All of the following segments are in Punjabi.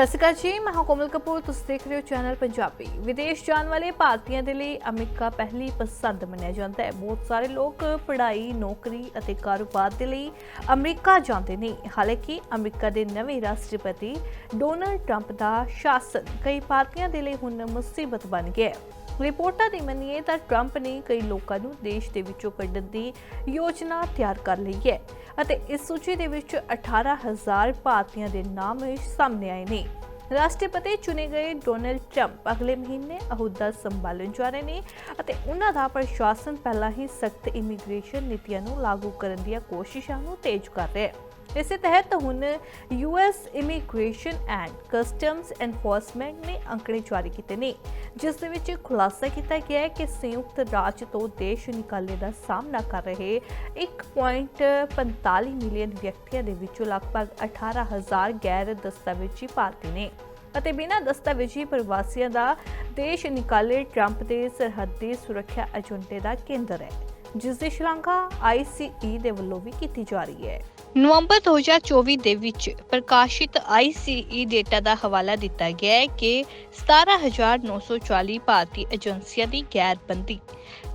ਸਤਿ ਸ਼੍ਰੀ ਅਕਾਲ ਜੀ, ਮੈਂ ਹਾਂ ਕੋਮਲ ਕਪੂਰ, ਤੁਸੀਂ ਦੇਖ ਰਹੇ ਹੋ ਚੈਨਲ ਪੰਜਾਬੀ। ਵਿਦੇਸ਼ ਜਾਣ ਵਾਲੇ ਭਾਰਤੀਆਂ ਦੇ ਲਈ ਅਮਰੀਕਾ ਪਹਿਲੀ ਪਸੰਦ ਮੰਨਿਆ ਜਾਂਦਾ ਹੈ। ਬਹੁਤ ਸਾਰੇ ਲੋਕ ਪੜ੍ਹਾਈ, ਨੌਕਰੀ ਅਤੇ ਕਾਰੋਬਾਰ ਦੇ ਲਈ ਅਮਰੀਕਾ ਜਾਂਦੇ ਨੇ। ਹਾਲਾਂਕਿ ਅਮਰੀਕਾ ਦੇ ਨਵੇਂ ਰਾਸ਼ਟਰਪਤੀ ਡੋਨਲਡ ਟਰੰਪ ਦਾ ਸ਼ਾਸਨ ਕਈ ਭਾਰਤੀਆਂ ਦੇ ਲਈ ਹੁਣ ਮੁਸੀਬਤ ਬਣ ਗਿਆ ਹੈ। ਰਿਪੋਰਟਾਂ ਦੀ ਮੰਨੀਏ ਤਾਂ ਟਰੰਪ ਨੇ ਕਈ ਲੋਕਾਂ ਨੂੰ ਦੇਸ਼ ਦੇ ਵਿੱਚੋਂ ਕੱਢਣ ਦੀ ਯੋਜਨਾ ਤਿਆਰ ਕਰ ਲਈ ਹੈ ਅਤੇ ਇਸ ਸੂਚੀ ਦੇ ਵਿੱਚ 18000 ਭਾਰਤੀਆਂ ਦੇ ਨਾਮ ਸਾਹਮਣੇ ਆਏ ਨੇ। ਰਾਸ਼ਟਰਪਤੀ ਚੁਣੇ ਗਏ ਡੋਨਲਡ ਟਰੰਪ ਅਗਲੇ ਮਹੀਨੇ ਅਹੁਦਾ ਸੰਭਾਲਣ ਜਾ ਰਹੇ ਨੇ ਅਤੇ ਉਹਨਾਂ ਦਾ ਪ੍ਰਸ਼ਾਸਨ ਪਹਿਲਾਂ ਹੀ ਸਖਤ ਇਮੀਗ੍ਰੇਸ਼ਨ ਨੀਤੀਆਂ ਨੂੰ ਲਾਗੂ ਕਰਨ ਦੀਆਂ ਕੋਸ਼ਿਸ਼ਾਂ ਨੂੰ ਤੇਜ਼ ਕਰ ਰਿਹਾ ਹੈ। ਇਸੇ ਤਹਿਤ ਹੁਣ US immigration and customs enforcement ਨੇ ਅੰਕੜੇ ਜਾਰੀ ਕੀਤੇ ਨੇ, ਜਿਸ ਦੇ ਵਿੱਚ ਖੁਲਾਸਾ ਕੀਤਾ ਗਿਆ ਹੈ ਕਿ ਸੰਯੁਕਤ ਰਾਜ ਤੋਂ ਦੇਸ਼ ਨਿਕਾਲੇ ਦਾ ਸਾਹਮਣਾ ਕਰ ਰਹੇ 1.45 ਮਿਲੀਅਨ ਵਿਅਕਤੀਆਂ ਦੇ ਵਿੱਚੋਂ ਲਗਭਗ 18000 ਗੈਰ ਦਸਤਾਵੇਜ਼ੀ ਭਾਰਤੀ ਨੇ ਅਤੇ ਬਿਨਾਂ ਦਸਤਾਵੇਜ਼ੀ ਪ੍ਰਵਾਸੀਆਂ ਦਾ ਦੇਸ਼ ਨਿਕਾਲੇ ਟਰੰਪ ਦੇ ਸਰਹੱਦੀ ਸੁਰੱਖਿਆ ਏਜੰਡੇ ਦਾ ਕੇਂਦਰ ਹੈ, ਜਿਸ ਦੀ ਸ਼ਲਾਘਾ ਆਈਸੀਈ ਦੇ ਵੱਲੋਂ ਵੀ ਕੀਤੀ ਜਾ ਰਹੀ ਹੈ। ਨਵੰਬਰ 2024 ਦੇ ਵਿੱਚ ਪ੍ਰਕਾਸ਼ਿਤ ICE ਡੇਟਾ ਦਾ ਹਵਾਲਾ ਦਿੱਤਾ ਗਿਆ ਹੈ ਕਿ 17940 ਭਾਰਤੀ ਏਜੰਸੀਆਂ ਦੀ ਗੈਰਬੰਦੀ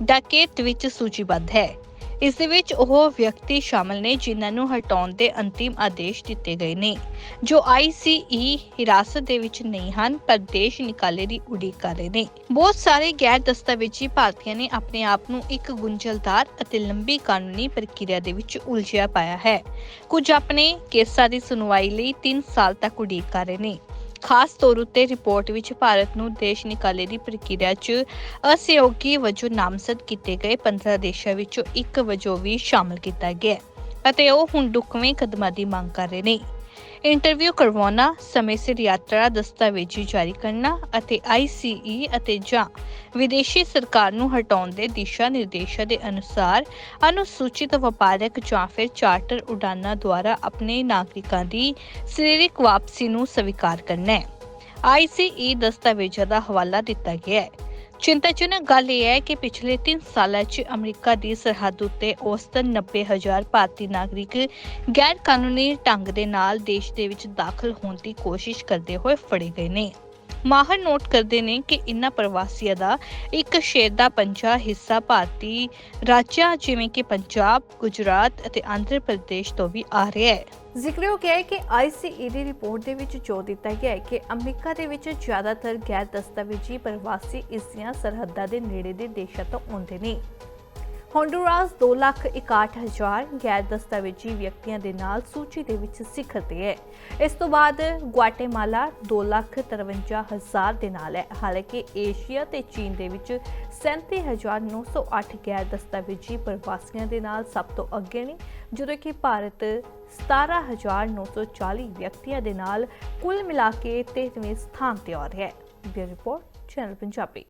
ਡਾਕੇਟ ਵਿੱਚ ਸੂਚੀਬੱਧ ਹੈ। ਇਸ ਦੇ ਵਿੱਚ ਉਹ ਵਿਅਕਤੀ ਸ਼ਾਮਲ ਨੇ ਜਿਨ੍ਹਾਂ ਨੂੰ ਹਟਾਉਣ ਦੇ ਅੰਤਿਮ ਆਦੇਸ਼ ਦਿੱਤੇ ਗਏ ਨੇ, ਜੋ ICE ਹਿਰਾਸਤ ਦੇ ਵਿੱਚ ਨਹੀਂ ਹਨ, ਪਰ ਦੇਸ਼ ਨਿਕਾਲੇ ਦੀ ਉਡੀਕ ਕਰ ਰਹੇ ਨੇ। ਬਹੁਤ ਸਾਰੇ ਗੈਰ ਦਸਤਾਵੇਜ਼ੀ ਭਾਰਤੀਆਂ ਨੇ ਆਪਣੇ ਆਪ ਨੂੰ ਇੱਕ ਗੁੰਝਲਦਾਰ ਅਤੇ ਲੰਬੀ ਕਾਨੂੰਨੀ ਪ੍ਰਕਿਰਿਆ ਦੇ ਵਿੱਚ ਉਲਝਿਆ ਪਾਇਆ ਹੈ। ਕੁਝ ਆਪਣੇ ਕੇਸਾਂ ਦੀ ਸੁਣਵਾਈ ਲਈ 3 ਸਾਲ ਤੱਕ ਉਡੀਕ ਕਰ ਰਹੇ ਨੇ। ਖਾਸ ਤੌਰ ਉੱਤੇ ਰਿਪੋਰਟ ਵਿੱਚ ਭਾਰਤ ਨੂੰ ਦੇਸ਼ ਨਿਕਾਲੇ ਦੀ ਪ੍ਰਕਿਰਿਆ 'ਚ ਅਸਹਿਯੋਗੀ ਵਜੋਂ ਨਾਮਜ਼ਦ ਕੀਤੇ ਗਏ 15 ਦੇਸ਼ਾਂ ਵਿੱਚੋਂ ਇੱਕ ਵਜੋਂ ਵੀ ਸ਼ਾਮਲ ਕੀਤਾ ਗਿਆ ਅਤੇ ਉਹ ਹੁਣ ਢੁਕਵੇਂ ਕਦਮਾਂ ਦੀ ਮੰਗ ਕਰ ਰਹੇ ਨੇ। ਇੰਟਰਵਿਊ ਕਰਵਾਉਣਾ, ਸਮੇਂ ਸਿਰ ਯਾਤਰਾ, ਦਸਤਾਵੇਜ਼ੀ ਜਾਰੀ ਕਰਨਾ ਅਤੇ ICE ਅਤੇ ਜਾਂ ਵਿਦੇਸ਼ੀ ਸਰਕਾਰ ਨੂੰ ਹਟਾਉਣ ਦੇ ਦਿਸ਼ਾ ਨਿਰਦੇਸ਼ਾਂ ਦੇ ਅਨੁਸਾਰ ਅਨੁਸੂਚਿਤ ਵਪਾਰਕ ਜਾਂ ਫਿਰ ਚਾਰਟਰ ਉਡਾਨਾਂ ਦੁਆਰਾ ਆਪਣੇ ਨਾਗਰਿਕਾਂ ਦੀ ਸਰੀਰਕ ਵਾਪਸੀ ਨੂੰ ਸਵੀਕਾਰ ਕਰਨਾ ਹੈ। ICE ਦਸਤਾਵੇਜ਼ਾਂ ਦਾ ਹਵਾਲਾ ਦਿੱਤਾ ਗਿਆ ਹੈ। ਚਿੰਤਾਜਨਕ ਗੱਲ ਇਹ ਹੈ ਕਿ ਪਿਛਲੇ 3 ਸਾਲਾਂ 'ਚ ਅਮਰੀਕਾ ਦੀ ਸਰਹੱਦ ਉੱਤੇ ਔਸਤਨ 90000 ਭਾਰਤੀ ਨਾਗਰਿਕ ਗੈਰ ਕਾਨੂੰਨੀ ਢੰਗ ਦੇ ਨਾਲ ਦੇਸ਼ ਦੇ ਵਿੱਚ ਦਾਖਲ ਹੋਣ ਦੀ ਕੋਸ਼ਿਸ਼ ਕਰਦੇ ਹੋਏ ਫੜੇ ਗਏ ਨੇ। ਮਾਹਰ ਨੋਟ ਕਰਦੇ ਨੇ ਕਿ ਇਨ੍ਹਾਂ ਪ੍ਰਵਾਸੀਆਂ ਦਾ ਇੱਕ ਸ਼ੇਰ ਦਾ ਪੰਜਾ ਹਿੱਸਾ ਭਾਰਤੀ ਰਾਜਾਂ ਜਿਵੇਂ ਕਿ ਪੰਜਾਬ, ਗੁਜਰਾਤ ਅਤੇ ਆਂਧਰ ਪ੍ਰਦੇਸ਼ ਤੋਂ ਵੀ ਆ ਰਿਹਾ ਹੈ। ਜ਼ਿਕਰਯੋਗ ਹੈ ਕਿ ਆਈਸੀਈ ਦੀ ਰਿਪੋਰਟ ਦੇ ਵਿੱਚ ਜੋ ਦਿੱਤਾ ਗਿਆ ਹੈ ਕਿ ਅਮਰੀਕਾ ਦੇ ਵਿੱਚ ਜ਼ਿਆਦਾਤਰ ਗੈਰ ਦਸਤਾਵੇਜ਼ੀ ਪ੍ਰਵਾਸੀ ਇਸ ਦੀਆਂ ਸਰਹੱਦਾਂ ਦੇ ਨੇੜੇ ਦੇ ਦੇਸ਼ਾਂ ਤੋਂ ਆਉਂਦੇ ਨੇ। ਹੋਂਡੂਰਾਸ 261000 ਗੈਰ ਦਸਤਾਵੇਜ਼ੀ ਵਿਅਕਤੀਆਂ ਦੇ ਨਾਲ ਸੂਚੀ ਦੇ ਵਿੱਚ ਸਿਖਰ ਤੇ ਹੈ। ਇਸ ਤੋਂ ਬਾਅਦ ਗੁਆਟੇਮਾਲਾ 253000 ਦੇ ਨਾਲ ਹੈ। ਹਾਲਾਂਕਿ ਏਸ਼ੀਆ ਤੇ ਚੀਨ ਦੇ ਵਿੱਚ 37908 ਗੈਰ ਦਸਤਾਵੇਜ਼ੀ ਪ੍ਰਵਾਸੀਆਂ ਦੇ ਨਾਲ ਸਭ ਤੋਂ ਅੱਗੇ ਨੇ, ਜਦੋਂ ਕਿ ਭਾਰਤ 17940 ਵਿਅਕਤੀਆਂ ਦੇ ਨਾਲ ਕੁੱਲ ਮਿਲਾ ਕੇ 13ਵੇਂ ਸਥਾਨ ਤੇ ਆ ਰਿਹਾ ਹੈ। Bureau report, channel Punjabi.